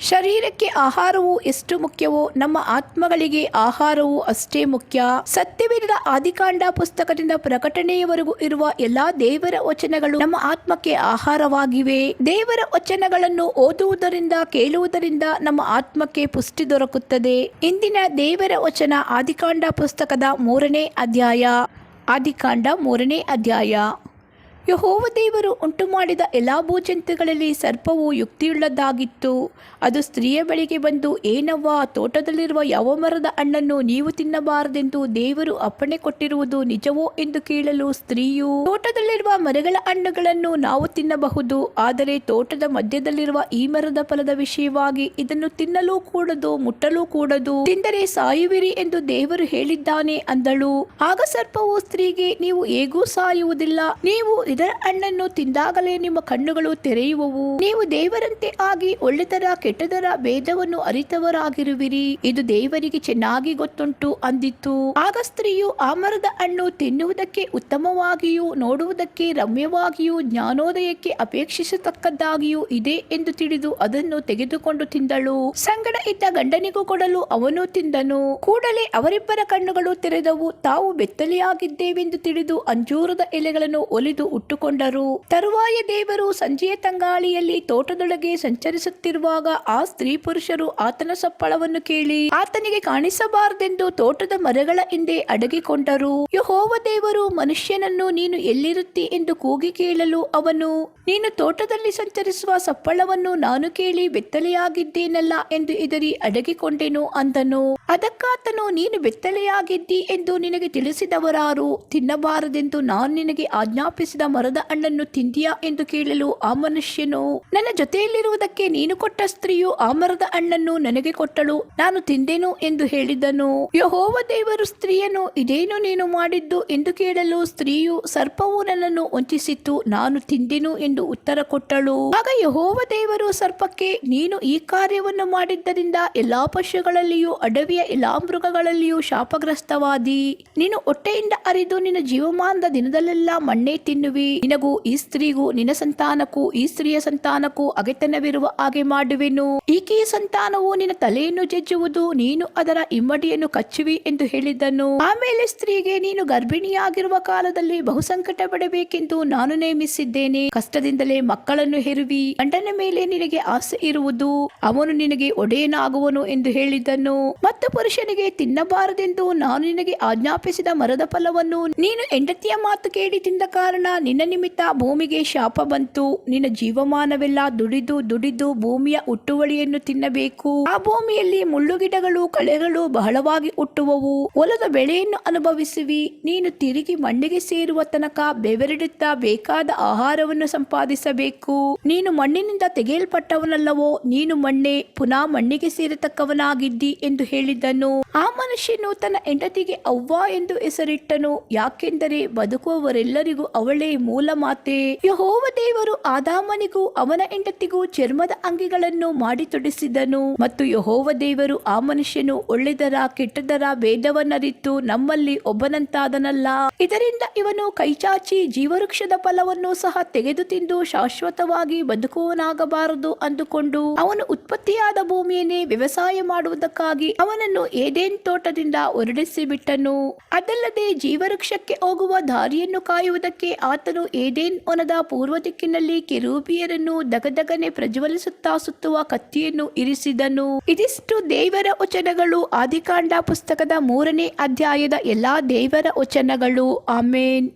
ಶರೀರಕ್ಕೆ ಆಹಾರವು ಎಷ್ಟು ಮುಖ್ಯವೋ, ನಮ್ಮ ಆತ್ಮಗಳಿಗೆ ಆಹಾರವು ಅಷ್ಟೇ ಮುಖ್ಯ. ಸತ್ಯವೇದ ಆದಿಕಾಂಡ ಪುಸ್ತಕದಿಂದ ಪ್ರಕಟಣೆಯವರೆಗೂ ಇರುವ ಎಲ್ಲಾ ದೇವರ ವಚನಗಳು ನಮ್ಮ ಆತ್ಮಕ್ಕೆ ಆಹಾರವಾಗಿವೆ. ದೇವರ ವಚನಗಳನ್ನು ಓದುವುದರಿಂದ, ಕೇಳುವುದರಿಂದ ನಮ್ಮ ಆತ್ಮಕ್ಕೆ ಪುಷ್ಟಿ ದೊರಕುತ್ತದೆ. ಇಂದಿನ ದೇವರ ವಚನ ಆದಿಕಾಂಡ ಪುಸ್ತಕದ ಮೂರನೇ ಅಧ್ಯಾಯ. ಆದಿಕಾಂಡ ಮೂರನೇ ಅಧ್ಯಾಯ. ಯಹೋವ ದೇವರು ಉಂಟು ಮಾಡಿದ ಎಲ್ಲಾ ಭೂಜಂತುಗಳಲ್ಲಿ ಸರ್ಪವು ಯುಕ್ತಿಯುಳ್ಳದ್ದಾಗಿತ್ತು. ಅದು ಸ್ತ್ರೀಯ ಬಳಿಗೆ ಬಂದು, ಏನವ್ವ, ತೋಟದಲ್ಲಿರುವ ಯಾವ ಮರದ ಹಣ್ಣನ್ನು ನೀವು ತಿನ್ನಬಾರದೆಂದು ದೇವರು ಅಪ್ಪಣೆ ಕೊಟ್ಟಿರುವುದು ನಿಜವೋ ಎಂದು ಕೇಳಲು ಸ್ತ್ರೀಯು, ತೋಟದಲ್ಲಿರುವ ಮರಗಳ ಹಣ್ಣುಗಳನ್ನು ನಾವು ತಿನ್ನಬಹುದು, ಆದರೆ ತೋಟದ ಮಧ್ಯದಲ್ಲಿರುವ ಈ ಮರದ ಫಲದ ವಿಷಯವಾಗಿ ಇದನ್ನು ತಿನ್ನಲೂ ಕೂಡದು, ಮುಟ್ಟಲೂ ಕೂಡದು, ತಿಂದರೆ ಸಾಯುವಿರಿ ಎಂದು ದೇವರು ಹೇಳಿದ್ದಾನೆ ಅಂದಳು. ಆಗ ಸರ್ಪವು, ಸ್ತ್ರೀಗೆ, ನೀವು ಹೇಗೂ ಸಾಯುವುದಿಲ್ಲ, ನೀವು ಇದರ ಹಣ್ಣನ್ನು ತಿಂದಾಗಲೇ ನಿಮ್ಮ ಕಣ್ಣುಗಳು ತೆರೆಯುವವು. ನೀವು ದೇವರಂತೆ ಆಗಿ ಒಳ್ಳೆದರ ಕೆಟ್ಟದರ ಭೇದವನ್ನು ಅರಿತವರಾಗಿರುವಿರಿ. ಇದು ದೇವರಿಗೆ ಚೆನ್ನಾಗಿ ಗೊತ್ತುಂಟು ಅಂದಿತ್ತು. ಆಗ ಸ್ತ್ರೀಯು ಆ ಮರದ ಹಣ್ಣು ತಿನ್ನುವುದಕ್ಕೆ ಉತ್ತಮವಾಗಿಯೂ ನೋಡುವುದಕ್ಕೆ ರಮ್ಯವಾಗಿಯೂ ಜ್ಞಾನೋದಯಕ್ಕೆ ಅಪೇಕ್ಷಿಸತಕ್ಕದ್ದಾಗಿಯೂ ಇದೆ ಎಂದು ತಿಳಿದು ಅದನ್ನು ತೆಗೆದುಕೊಂಡು ತಿಂದಳು. ಸಂಗಡ ಇದ್ದ ಗಂಡನಿಗೂ ಕೊಡಲು ಅವನು ತಿಂದನು. ಕೂಡಲೇ ಅವರಿಬ್ಬರ ಕಣ್ಣುಗಳು ತೆರೆದವು. ತಾವು ಬೆತ್ತಲೆಯಾಗಿದ್ದೇವೆಂದು ತಿಳಿದು ಅಂಜೂರದ ಎಲೆಗಳನ್ನು ಒಲಿದು ಉಟ್ಟುಕೊಂಡರು ತರುವಾಯ ದೇವರು ಸಂಜೆಯ ತಂಗಾಳಿಯಲ್ಲಿ ತೋಟದೊಳಗೆ ಸಂಚರಿಸುತ್ತಿರುವಾಗ ಆ ಸ್ತ್ರೀ ಪುರುಷರು ಆತನ ಸಪ್ಪಳವನ್ನು ಕೇಳಿ, ಆತನಿಗೆ ಕಾಣಿಸಬಾರದೆಂದು ತೋಟದ ಮರಗಳ ಹಿಂದೆ ಅಡಗಿಕೊಂಡರು. ಯಹೋವ ದೇವರು ಮನುಷ್ಯನನ್ನು ನೀನು ಎಲ್ಲಿರುತ್ತಿ ಎಂದು ಕೂಗಿ ಕೇಳಲು ಅವನು, ನೀನು ತೋಟದಲ್ಲಿ ಸಂಚರಿಸುವ ಸಪ್ಪಳವನ್ನು ನಾನು ಕೇಳಿ ಬೆತ್ತಲೆಯಾಗಿದ್ದೇನಲ್ಲ ಎಂದು ಇದರಿ ಅಡಗಿಕೊಂಡೆನು ಅಂದನು. ಅದಕ್ಕಾತನು, ನೀನು ಬೆತ್ತಲೆಯಾಗಿದ್ದಿ ಎಂದು ನಿನಗೆ ತಿಳಿಸಿದವರಾರು, ತಿನ್ನಬಾರದೆಂದು ನಾನು ನಿನಗೆ ಆಜ್ಞಾಪಿಸಿದ ಮರದ ಹಣ್ಣನ್ನು ತಿಂದಿಯಾ ಎಂದು ಕೇಳಲು ಆ ಮನುಷ್ಯನು, ನನ್ನ ಜೊತೆಯಲ್ಲಿರುವುದಕ್ಕೆ ನೀನು ಕೊಟ್ಟ ಸ್ತ್ರೀಯು ಆ ಮರದ ಹಣ್ಣನ್ನು ನನಗೆ ಕೊಟ್ಟಳು, ನಾನು ತಿಂದೆನು ಎಂದು ಹೇಳಿದನು. ಯಹೋವ ದೇವರು ಸ್ತ್ರೀಯನು ಇದೇನು ನೀನು ಮಾಡಿದ್ದು? ಎಂದು ಕೇಳಲು ಸ್ತ್ರೀಯು ಸರ್ಪವು ನನ್ನನ್ನು ವಂಚಿಸಿತ್ತು, ನಾನು ತಿಂದೆನು ಎಂದು ಉತ್ತರ ಕೊಟ್ಟಳು. ಆಗ ಯಹೋವ ದೇವರು ಸರ್ಪಕ್ಕೆ, ನೀನು ಈ ಕಾರ್ಯವನ್ನು ಮಾಡಿದ್ದರಿಂದ ಎಲ್ಲಾ ಪಶುಗಳಲ್ಲಿಯೂ, ಅಡವಿಯ ಎಲ್ಲಾ ಮೃಗಗಳಲ್ಲಿಯೂ ಶಾಪಗ್ರಸ್ತವಾದಿ. ನೀನು ಹೊಟ್ಟೆಯಿಂದ ಅರಿದು ನಿನ್ನ ಜೀವಮಾನದ ದಿನದಲ್ಲೆಲ್ಲ ಮಣ್ಣೆ ತಿನ್ನುವಿ. ನಿನಗೂ ಈ ಸ್ತ್ರೀಗೂ, ನಿನ್ನ ಸಂತಾನಕ್ಕೂ, ಈ ಸ್ತ್ರೀಯ ಸಂತಾನಕ್ಕೂ ಅಗೆತನವಿರುವ ಹಾಗೆ ಮಾಡುವೆನು. ಈಕೆಯ ಸಂತಾನವು ನಿನ್ನ ತಲೆಯನ್ನು ಜಜ್ಜುವುದು, ನೀನು ಅದರ ಇಮ್ಮಡಿಯನ್ನು ಕಚ್ಚುವಿ ಎಂದು ಹೇಳಿದ್ದನು ಆಮೇಲೆ ಸ್ತ್ರೀಗೆ, ನೀನು ಗರ್ಭಿಣಿಯಾಗಿರುವ ಕಾಲದಲ್ಲಿ ಬಹು ಸಂಕಟ ಪಡಬೇಕೆಂದು ನಾನು ನೇಮಿಸಿದ್ದೇನೆ. ಕಷ್ಟದಿಂದಲೇ ಮಕ್ಕಳನ್ನು ಹೆರುವಿ. ಗಂಡನ ಮೇಲೆ ನಿನಗೆ ಆಸೆ ಇರುವುದು. ಅವನು ನಿನಗೆ ಒಡೆಯನಾಗುವನು ಎಂದು ಹೇಳಿದ್ದನು ಮತ್ತು ಪುರುಷನಿಗೆ, ತಿನ್ನಬಾರದೆಂದು ನಾನು ನಿನಗೆ ಆಜ್ಞಾಪಿಸಿದ ಮರದ ಫಲವನ್ನು ನೀನು ಹೆಂಡತಿಯ ಮಾತು ಕೇಳಿ ತಿಂದ ಕಾರಣ ನಿನ್ನ ನಿಮಿತ್ತ ಭೂಮಿಗೆ ಶಾಪ ಬಂತು. ನಿನ್ನ ಜೀವಮಾನವೆಲ್ಲ ದುಡಿದು ದುಡಿದು ಭೂಮಿಯ ಹುಟ್ಟುವಳಿಯನ್ನು ತಿನ್ನಬೇಕು. ಆ ಭೂಮಿಯಲ್ಲಿ ಮುಳ್ಳುಗಿಡಗಳು, ಕಳೆಗಳು ಬಹಳವಾಗಿ ಹುಟ್ಟುವವು ಹೊಲದ ಬೆಳೆಯನ್ನು ಅನುಭವಿಸುವಿ. ನೀನು ತಿರುಗಿ ಮಣ್ಣಿಗೆ ಸೇರುವ ತನಕ ಬೆವರಿಡುತ್ತಾ ಬೇಕಾದ ಆಹಾರವನ್ನು ಸಂಪಾದಿಸಬೇಕು. ನೀನು ಮಣ್ಣಿನಿಂದ ತೆಗೆಯಲ್ಪಟ್ಟವನಲ್ಲವೋ, ನೀನು ಮಣ್ಣೆ, ಪುನಃ ಮಣ್ಣಿಗೆ ಸೇರತಕ್ಕವನಾಗಿದ್ದಿ ಎಂದು ಹೇಳಿದ್ದನು ಆ ಮನುಷ್ಯನು ತನ್ನ ಹೆಂಡತಿಗೆ ಅವ್ವ ಎಂದು ಹೆಸರಿಟ್ಟನು. ಯಾಕೆಂದರೆ ಬದುಕುವವರೆಲ್ಲರಿಗೂ ಅವಳೇ ಮೂಲ ಮಾತೆ, ಯಹೋವ ದೇವರು ಆದಾಮನಿಗೂ ಅವನ ಹೆಂಡತಿಗೂ ಚರ್ಮದ ಅಂಗಿಗಳನ್ನು ಮಾಡಿ ತೊಡಿಸಿದನು. ಮತ್ತು ಯಹೋವ ದೇವರು ಆ ಮನುಷ್ಯನು ಒಳ್ಳೆದರ, ಕೆಟ್ಟದರ ಭೇದವನ್ನರಿತು ನಮ್ಮಲ್ಲಿ ಒಬ್ಬನಂತಾದನಲ್ಲ. ಇದರಿಂದ ಇವನು ಕೈಚಾಚಿ ಜೀವವೃಕ್ಷದ ಫಲವನ್ನು ಸಹ ತೆಗೆದು ತಿಂದು ಶಾಶ್ವತವಾಗಿ ಬದುಕುವನಾಗಬಾರದು ಅಂದುಕೊಂಡು, ಅವನು ಉತ್ಪತ್ತಿಯಾದ ಭೂಮಿಯನ್ನೇ ವ್ಯವಸಾಯ ಮಾಡುವುದಕ್ಕಾಗಿ ಅವನನ್ನು ಏದೇನ್ ತೋಟದಿಂದ ಹೊರಡಿಸಿ ಬಿಟ್ಟನು ಅದಲ್ಲದೆ ಜೀವವೃಕ್ಷಕ್ಕೆ ಹೋಗುವ ದಾರಿಯನ್ನು ಕಾಯುವುದಕ್ಕೆ ಆತನು ಏಡೇನ್ ವನದ ಪೂರ್ವ ದಿಕ್ಕಿನಲ್ಲಿ ಕೆರೂಬಿಯರನ್ನು ದಗದಗನೆ ಪ್ರಜ್ವಲಿಸುತ್ತಾ ಸುತ್ತುವ ಕತ್ತಿಯನ್ನು ಇರಿಸಿದನು. ಇದಿಷ್ಟು ದೇವರ ವಚನಗಳು ಆದಿಕಾಂಡ ಪುಸ್ತಕದ ಮೂರನೇ ಅಧ್ಯಾಯದ ಎಲ್ಲಾ ದೇವರ ವಚನಗಳು. ಆಮೇನ್.